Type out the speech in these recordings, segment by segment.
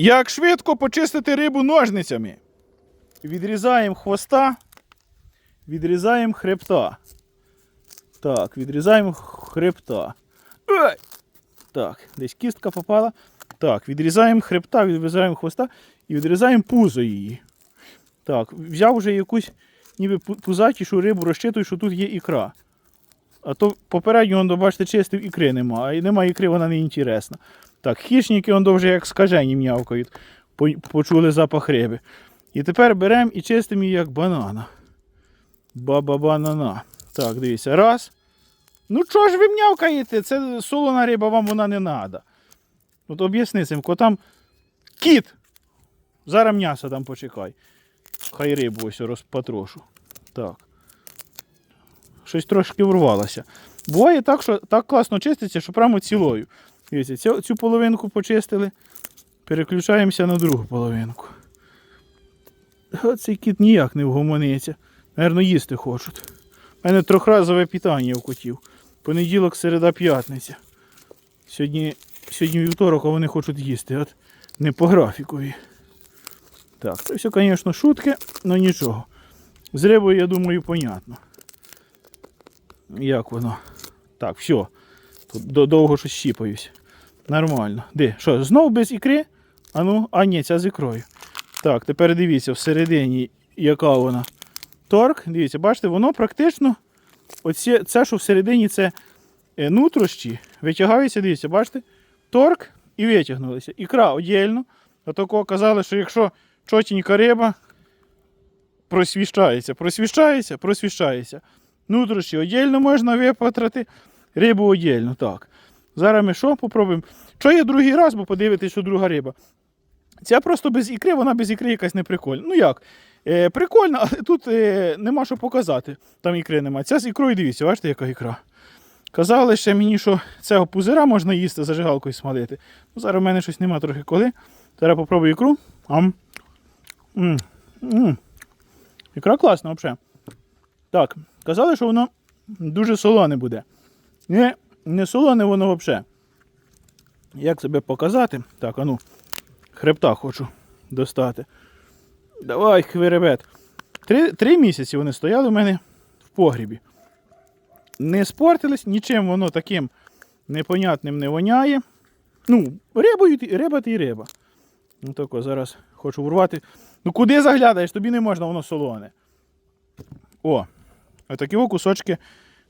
Як швидко почистити рибу ножницями? Відрізаємо хвоста, відрізаємо хребта. Так, відрізаємо хребта. Так, десь кістка попала. Так, відрізаємо хребта, відрізаємо хвоста і відрізаємо пузо її. Так, взяв вже якусь ніби пу- пузатішу рибу, розчитую, що тут є ікра. А то попередньо, бачите, чистив ікри нема, і нема ікри, вона не інтересна. Так, хищники он вже як скажені м'явкають, почули запах риби. І тепер беремо і чистимо її як банана. Ба-ба-банана. Так, дивіться, раз. Ну чого ж ви м'явкаєте? Це солона риба, вам вона не треба. От об'ясни цим котам. Кіт! Зараз м'ясо там почекай. Хай рибу ось розпотрошу. Так. Щось трошки урвалося. Буває так, що так класно чиститься, що прямо цілою. Дивіться, цю, цю половинку почистили. Переключаємося на другу половинку. Цей кіт ніяк не вгомониться. Наверно, їсти хочуть. У мене трьохразове питання у котів. Понеділок, середа, п'ятниця. Сьогодні, сьогодні вівторок, а вони хочуть їсти. От не по графікові. Так, це все, звісно, шутки, але нічого. З рибою, я думаю, понятно. Як воно? Так, все. Тут довго щось щіпаюсь. Нормально. Де? Що, знов без ікри? А ну, а ні, ця з ікрою. Так, тепер дивіться, всередині, яка вона. Торк, дивіться, бачите, воно практично. Оці, це, що всередині, це е, нутрощі, витягаються, дивіться, бачите? Торк і витягнулися. Ікра одільно. Отако казали, що якщо чотенька риба просвіщається, просвіщається, просвіщається. Нутрощі одільно можна випатрати, рибу одільно. Так. Зараз ми що попробуємо? Що є другий раз, бо подивитись, що друга риба. Ця просто без ікри, вона без ікри якась не прикольна. Ну як? Е, прикольно, але тут е, нема що показати. Там ікри нема. Ця з ікрою, дивіться, бачите, яка ікра. Казали ще мені, що цього пузира можна їсти, зажигалкою смалити. Ну, зараз в мене щось нема трохи коли. Зараз попробую ікру. Ам. м м Ікра класна взагалі. Так, казали, що воно дуже солоне буде. Не, не солоне воно взагалі. Як себе показати? Так, а ну, хребта хочу достати. Давай, хвиребет. Три, три місяці вони стояли у мене в погрібі. Не спортились, нічим воно таким непонятним не воняє. Ну, рибою, риба ти і риба. Ну тако, зараз хочу урвати. Ну куди заглядаєш? Тобі не можна, воно солоне. О, отакі кусочки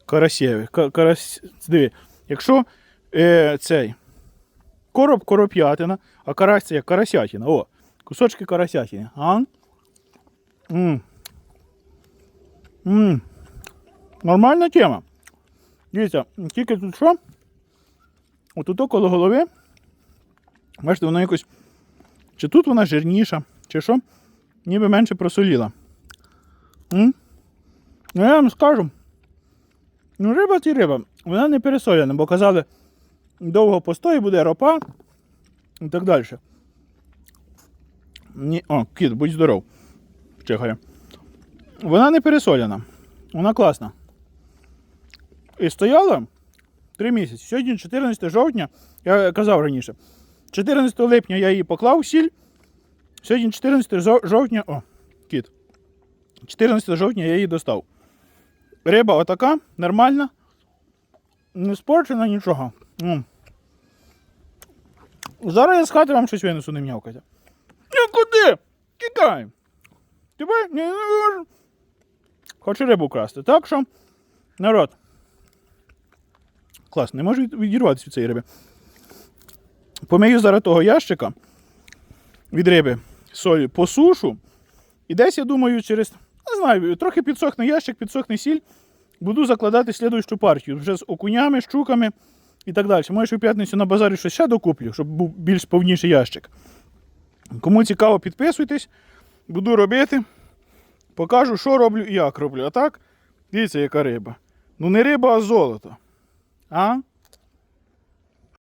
карасєві. Ка- Карась... Диви, якщо е, цей короб короп'ятина, а карась це як карасятина. О, кусочки карасятини. А? М. М. Нормальна тема. Дивіться, тільки тут що? Отут коло голови. Бачите, воно якось. Чи тут вона жирніша, чи що? Ніби менше просоліла. М? Я вам скажу. Ну, риба ці риба, вона не пересолена, бо казали, довго постої буде ропа і так далі. Ні, о, кіт, будь здоров. Чихає. Вона не пересолена. Вона класна. І стояла 3 місяці. Сьогодні 14 жовтня, я казав раніше. 14 липня я її поклав сіль. Сьогодні 14 жовтня. О, кіт. 14 жовтня я її достав. Риба отака, нормальна. Не спорчена нічого. Зараз я з хати вам щось винесу не м'явкати. Ну куди? Тікай. Тебе не можу. Хочу рибу красти. Так що, народ. Клас, не можу відірватися від цієї риби. Помию зараз того ящика від риби солі посушу. І десь, я думаю, через, не знаю, трохи підсохне ящик, підсохне сіль. Буду закладати слідуючу партію. Вже з окунями, щуками і так далі. Може, у п'ятницю на базарі щось ще докуплю, щоб був більш повніший ящик. Кому цікаво, підписуйтесь. Буду робити. Покажу, що роблю і як роблю. А так, дивіться, яка риба. Ну не риба, а золото. А?